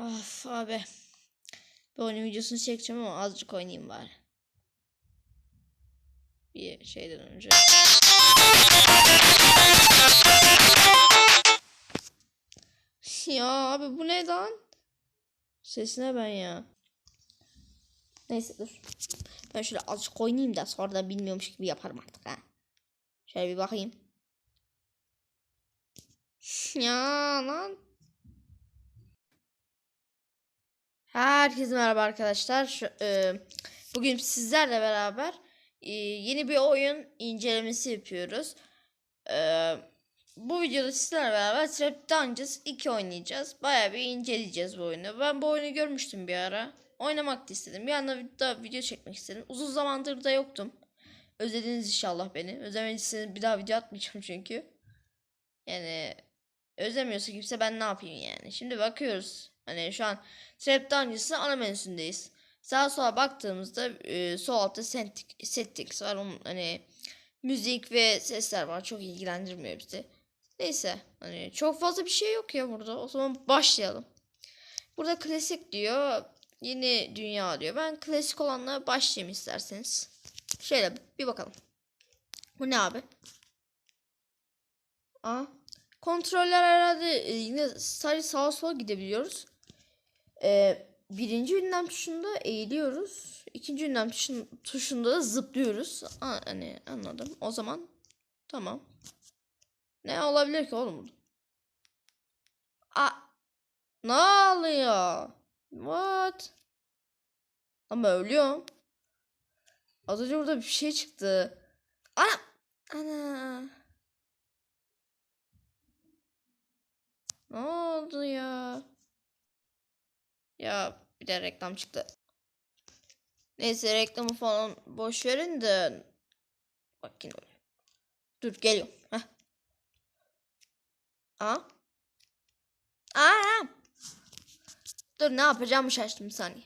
Of abi. Bir oyun videosunu çekeceğim ama azıcık oynayayım bari. Bir şeyden önce. Ya abi bu ne lan? Sesine ben ya. Neyse dur. Ben şöyle azıcık oynayayım da sonra da bilmiyormuş gibi yaparım artık ha. Şöyle bir bakayım. Ya lan. Herkese merhaba arkadaşlar. E, bugün sizlerle beraber e, yeni bir oyun incelemesi yapıyoruz. E, bu videoda sizlerle beraber Trap Dungeons 2 oynayacağız. Baya bir inceleyeceğiz bu oyunu. Ben bu oyunu görmüştüm bir ara. Oynamak da istedim. Bir anda da video çekmek istedim. Uzun zamandır da yoktum. Özlediniz inşallah beni. Özlemediyseniz bir daha video atmayacağım çünkü. Yani özlemiyorsa kimse ben ne yapayım yani. Şimdi bakıyoruz. Hani şu an Trap Dungeons'ın ana menüsündeyiz. Sağa sola baktığımızda e, sol altta setting- settings var. Onun hani müzik ve sesler var. Çok ilgilendirmiyor bizi. Neyse hani çok fazla bir şey yok ya burada. O zaman başlayalım. Burada klasik diyor. Yeni dünya diyor. Ben klasik olanla başlayayım isterseniz. Şöyle bir bakalım. Bu ne abi? Aa, kontroller herhalde e, yine sadece sağa sola gidebiliyoruz. Ee, birinci ünlem tuşunda eğiliyoruz. İkinci ünlem tuşun, tuşunda da zıplıyoruz. Aa, hani anladım. O zaman tamam. Ne olabilir ki oğlum? Aa, ne oluyor? What? Ama ölüyorum. Az önce burada bir şey çıktı. Ana! Ana! Ne oldu ya? Ya bir de reklam çıktı. Neyse reklamı falan boş verin de bak yine oluyor. Dur geliyorum. Heh. Aa. Aa. Dur ne yapacağımı şaştım bir saniye.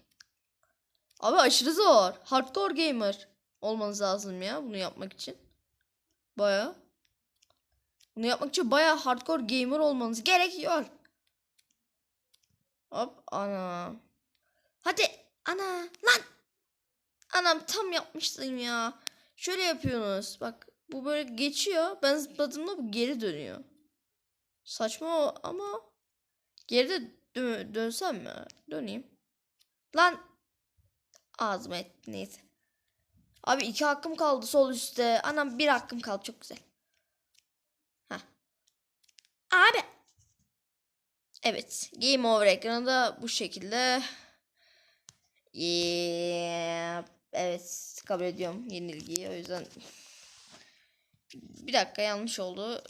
Abi aşırı zor. Hardcore gamer olmanız lazım ya bunu yapmak için. Baya. Bunu yapmak için baya hardcore gamer olmanız gerekiyor. Hop ana. Hadi ana lan. Anam tam yapmıştım ya. Şöyle yapıyorsunuz. Bak bu böyle geçiyor. Ben zıpladığımda bu geri dönüyor. Saçma ama geride dö- dönsem mi? Döneyim. Lan ağzıma et neyse. Abi iki hakkım kaldı sol üstte. Anam bir hakkım kaldı çok güzel. Heh. Abi. Evet. Game over ekranı da bu şekilde. Yeah. Evet. Kabul ediyorum yenilgiyi. O yüzden. Bir dakika yanlış oldu.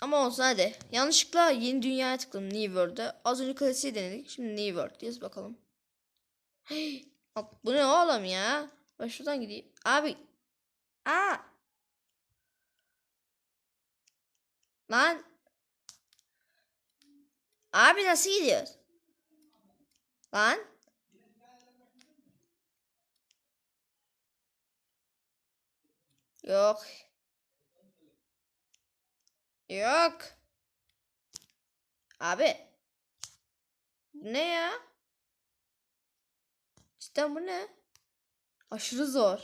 Ama olsun hadi. Yanlışlıkla yeni dünyaya tıkladım New World'e. Az önce klasiği denedik. Şimdi New World yaz bakalım. Hey, bu ne oğlum ya? Ben şuradan gideyim. Abi. Aa. Lan. Abi nasıl gidiyoruz? Lan. Yok. Yok. Abi. Ne ya? Cidden bu ne? Aşırı zor.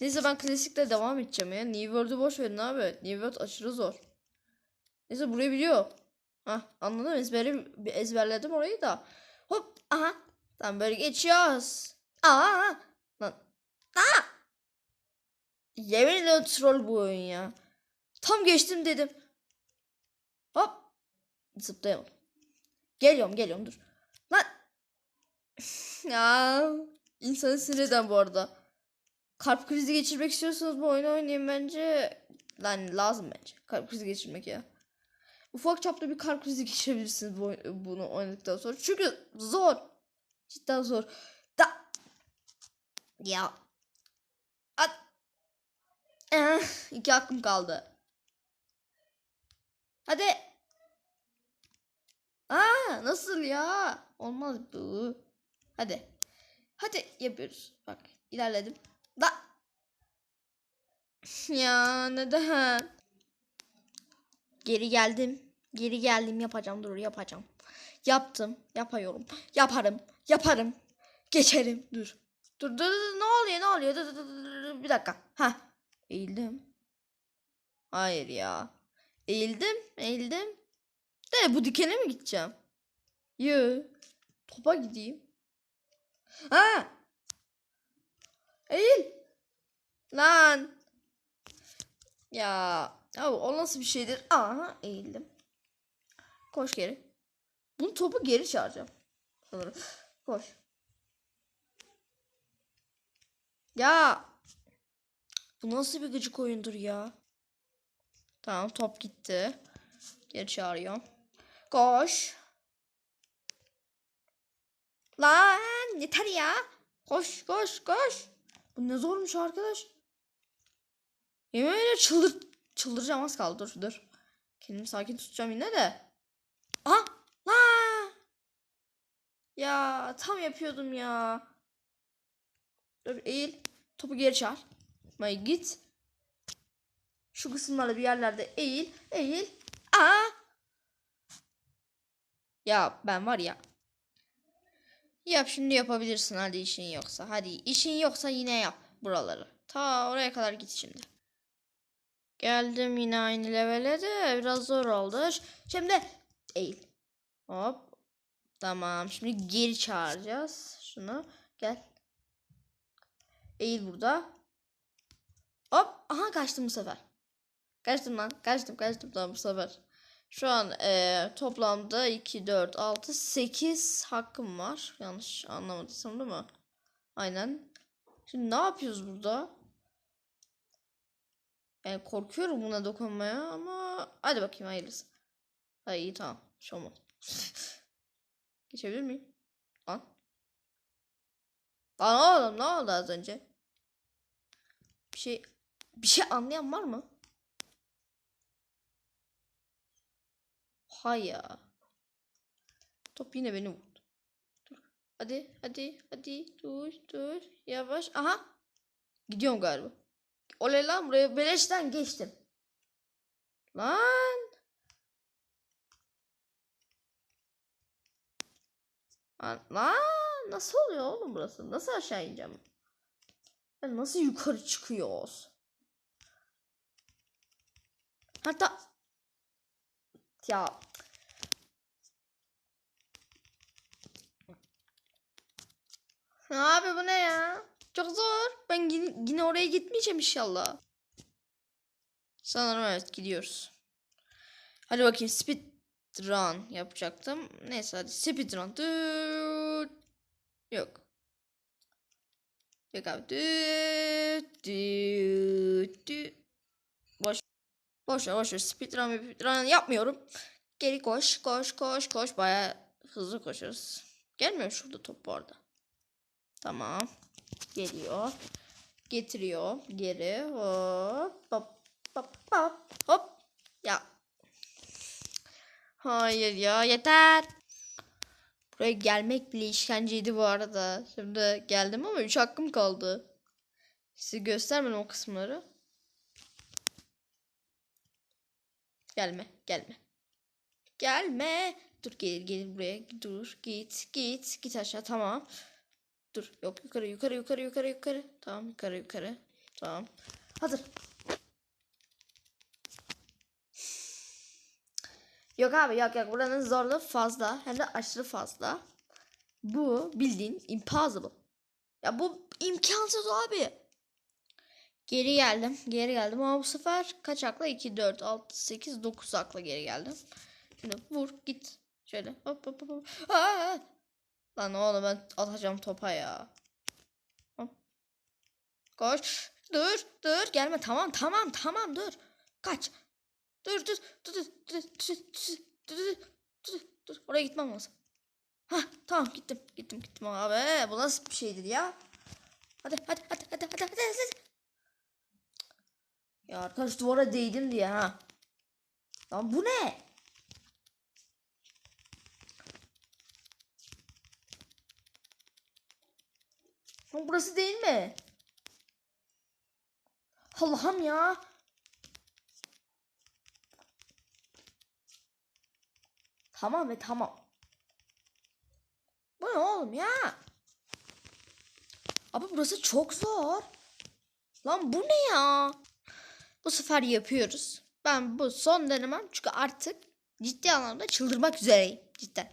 Neyse ben klasikle devam edeceğim ya. New World'u boş verin abi. New World aşırı zor. Neyse burayı biliyor. Hah anladım ezberi ezberledim orayı da. Hop aha. Tamam böyle geçiyoruz. Aa lan. Aa. Yemin ediyorum troll bu oyun ya. Tam geçtim dedim. Hop. Zıplayamadım. Geliyorum geliyorum dur. Lan. ya. İnsanı sinir bu arada. Kalp krizi geçirmek istiyorsanız bu oyunu oynayın bence. Lan lazım bence. Kalp krizi geçirmek ya. Ufak çapta bir kalp krizi geçirebilirsiniz bu, bunu oynadıktan sonra. Çünkü zor. Cidden zor. Da. Ya. At. Eh, iki hakkım kaldı. Hadi. Aa nasıl ya? Olmaz bu. Hadi. Hadi yapıyoruz. Bak ilerledim. Da. Ya neden? Geri geldim. Geri geldim yapacağım dur yapacağım. Yaptım. Yapıyorum. Yaparım. Yaparım. Geçerim. Dur. Dur dur, dur. ne oluyor ne oluyor? Dur, dur, dur, dur. Bir dakika. Ha. Eğildim. Hayır ya. Eğildim. Eğildim. De bu dikene mi gideceğim? Yo. Topa gideyim. Ha. Eğil. Lan. Ya. Ya o nasıl bir şeydir? Aha eğildim. Koş geri. Bunu topu geri çağıracağım. Sanırım. Koş. Ya. Bu nasıl bir gıcık oyundur ya? Tamam top gitti. Geri çağırıyorum. Koş. Lan yeter ya. Koş koş koş. Bu ne zormuş arkadaş. Yemin ederim çıldır, çıldıracağım az kaldı dur dur. Kendimi sakin tutacağım yine de. Aha la. Ya tam yapıyordum ya. Dur eğil. Topu geri çağır. May git. Şu kısımlarda bir yerlerde eğil. Eğil. Aa. Ya ben var ya. Yap şimdi yapabilirsin hadi işin yoksa. Hadi işin yoksa yine yap buraları. Ta oraya kadar git şimdi. Geldim yine aynı levele de biraz zor oldu. Şimdi eğil. Hop. Tamam. Şimdi geri çağıracağız. Şunu. Gel. Eğil burada. Hop. Aha kaçtım bu sefer. Kaçtım lan. Kaçtım kaçtım lan bu sefer. Şu an eee, toplamda 2, 4, 6, 8 hakkım var. Yanlış anlamadıysam değil mi? Aynen. Şimdi ne yapıyoruz burada? Yani korkuyorum buna dokunmaya ama hadi bakayım hayırlısı. Ha iyi tamam. Bir şey. Geçebilir miyim? Lan. Lan oğlum ne oldu az önce? Bir şey bir şey anlayan var mı? Hay ya. Top yine beni vurdu. Dur. Hadi hadi hadi dur dur yavaş. Aha. Gidiyorum galiba. Oley lan buraya beleşten geçtim. Lan. Lan, lan nasıl oluyor oğlum burası? Nasıl aşağı ineceğim? Ben nasıl yukarı çıkıyoruz? Hatta ya Abi bu ne ya? Çok zor. Ben yine, oraya gitmeyeceğim inşallah. Sanırım evet gidiyoruz. Hadi bakayım speed yapacaktım. Neyse hadi speed. Yok. Yok abi. Düt. Düt. Düt. Boş. Boş ver boş ver. Speed run yapmıyorum. Geri koş koş koş koş. Baya hızlı koşuyoruz. Gelmiyor şurada top bu arada. Tamam. Geliyor. Getiriyor. Geri. Hop. Hop. Hop. Hop. Hop. Ya. Hayır ya. Yeter. Buraya gelmek bile işkenceydi bu arada. Şimdi geldim ama 3 hakkım kaldı. Size göstermedim o kısımları. Gelme. Gelme. Gelme. Dur gelir gelir buraya. Dur git git. Git aşağı tamam. Dur yok yukarı yukarı yukarı yukarı yukarı. Tamam yukarı yukarı. Tamam. Hazır. Yok abi yok yok buranın zorluğu fazla hem de aşırı fazla. Bu bildiğin impossible. Ya bu imkansız abi. Geri geldim. Geri geldim ama bu sefer kaç akla? 2, 4, 6, 8, 9 akla geri geldim. Şimdi vur git. Şöyle hop hop hop. Aa! Lan oğlum ben atacağım topa ya. Koş. Dur dur gelme tamam tamam tamam dur. Kaç. Dur dur dur dur dur dur dur dur dur dur oraya gitmem lazım. Hah tamam gittim gittim gittim abi bu nasıl bir şeydir ya. Hadi hadi hadi hadi hadi hadi. hadi. Ya arkadaş duvara değdim diye ha. Lan bu ne? Lan burası değil mi? Allah'ım ya. tamam ve tamam. Bu ne oğlum ya? Abi burası çok zor. Lan bu ne ya? Bu sefer yapıyoruz. Ben bu son denemem çünkü artık ciddi anlamda çıldırmak üzereyim cidden.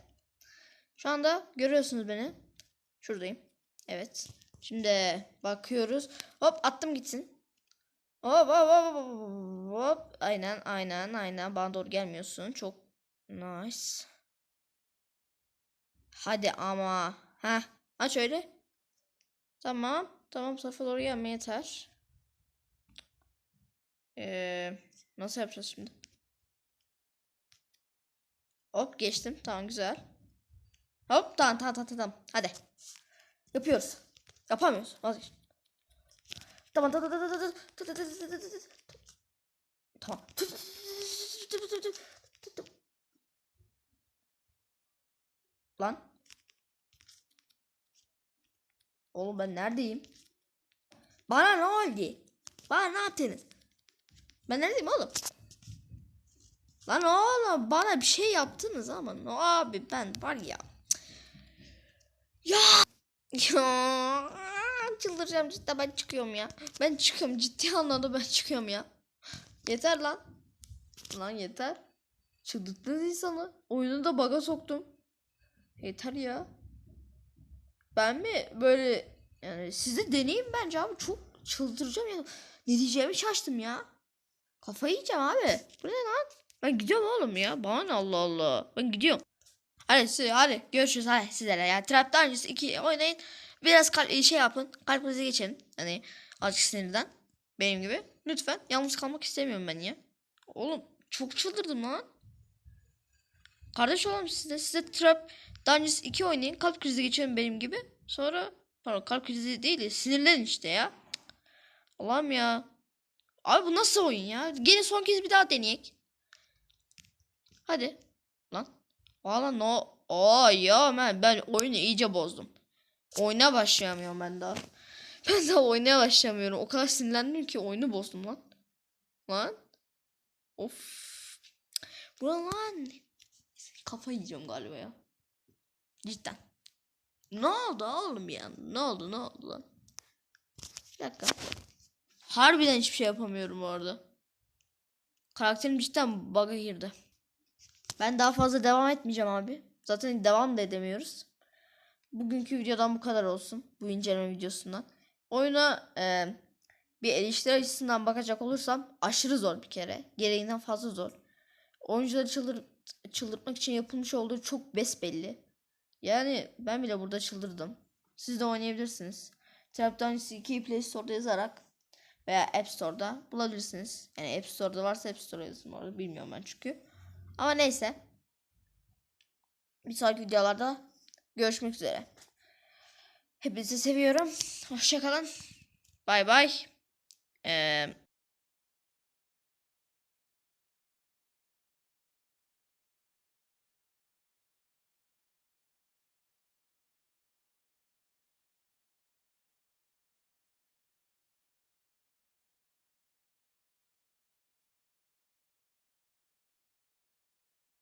Şu anda görüyorsunuz beni. Şuradayım. Evet. Şimdi bakıyoruz. Hop attım gitsin. Hop hop hop hop, hop. Aynen aynen aynen. Bana doğru gelmiyorsun. Çok nice. Hadi ama. Heh. Aç öyle. Tamam. Tamam sefer doğru gelme yeter. Ee, nasıl yapacağız şimdi? Hop geçtim. Tamam güzel. Hop tamam tamam tamam tamam. Hadi. Yapıyoruz. Yapamıyoruz. Vazgeç. Tamam tamam tamam tamam. Lan. Oğlum ben neredeyim? Bana ne oldu? Bana ne yaptınız? Ben neredeyim oğlum? Lan oğlum bana bir şey yaptınız ama no abi ben var ya. Ya. Ya. Çıldıracağım cidden ben çıkıyorum ya. Ben çıkıyorum ciddi anlamda ben çıkıyorum ya. Yeter lan. Lan yeter. Çıldırttınız insanı. Oyunu da baga soktum. Yeter ya. Ben mi böyle yani size deneyim bence abi çok çıldıracağım ya. Ne diyeceğimi şaştım ya. Kafayı yiyeceğim abi. Bu ne lan? Ben gidiyorum oğlum ya. Bana Allah Allah. Ben gidiyorum. Hadi hadi görüşürüz hadi sizlere ya. Trap'tan öncesi iki oynayın. Biraz kalp, şey yapın. Kalp krizi geçin. Hani azıcık sinirden. Benim gibi. Lütfen. Yalnız kalmak istemiyorum ben ya. Oğlum çok çıldırdım lan. Kardeş oğlum size size Trap Dungeons 2 oynayın. Kalp krizi geçirin benim gibi. Sonra pardon kalp krizi değil de sinirlenin işte ya. Allah'ım ya. Abi bu nasıl oyun ya? Gelin son kez bir daha deneyek. Hadi. Valla no. Aa ya ben, ben oyunu iyice bozdum. Oyuna başlayamıyorum ben daha. Ben daha oynaya başlayamıyorum. O kadar sinirlendim ki oyunu bozdum lan. Lan. Of. Bu ne lan. Kafa yiyeceğim galiba ya. Cidden. Ne oldu oğlum ya? Ne oldu ne oldu lan? Bir dakika. Harbiden hiçbir şey yapamıyorum orada. Karakterim cidden bug'a girdi. Ben daha fazla devam etmeyeceğim abi. Zaten devam da edemiyoruz. Bugünkü videodan bu kadar olsun. Bu inceleme videosundan. Oyuna e, bir eleştiri açısından bakacak olursam aşırı zor bir kere. Gereğinden fazla zor. Oyuncuları çıldır, çıldırtmak için yapılmış olduğu çok besbelli. Yani ben bile burada çıldırdım. Siz de oynayabilirsiniz. Trapdown 2'yi Play Store'da yazarak veya App Store'da bulabilirsiniz. Yani App Store'da varsa App Store'a yazın orada bilmiyorum ben çünkü. Ama neyse. Bir sonraki videolarda görüşmek üzere. Hepinizi seviyorum. Hoşçakalın. Bay bay. Ee,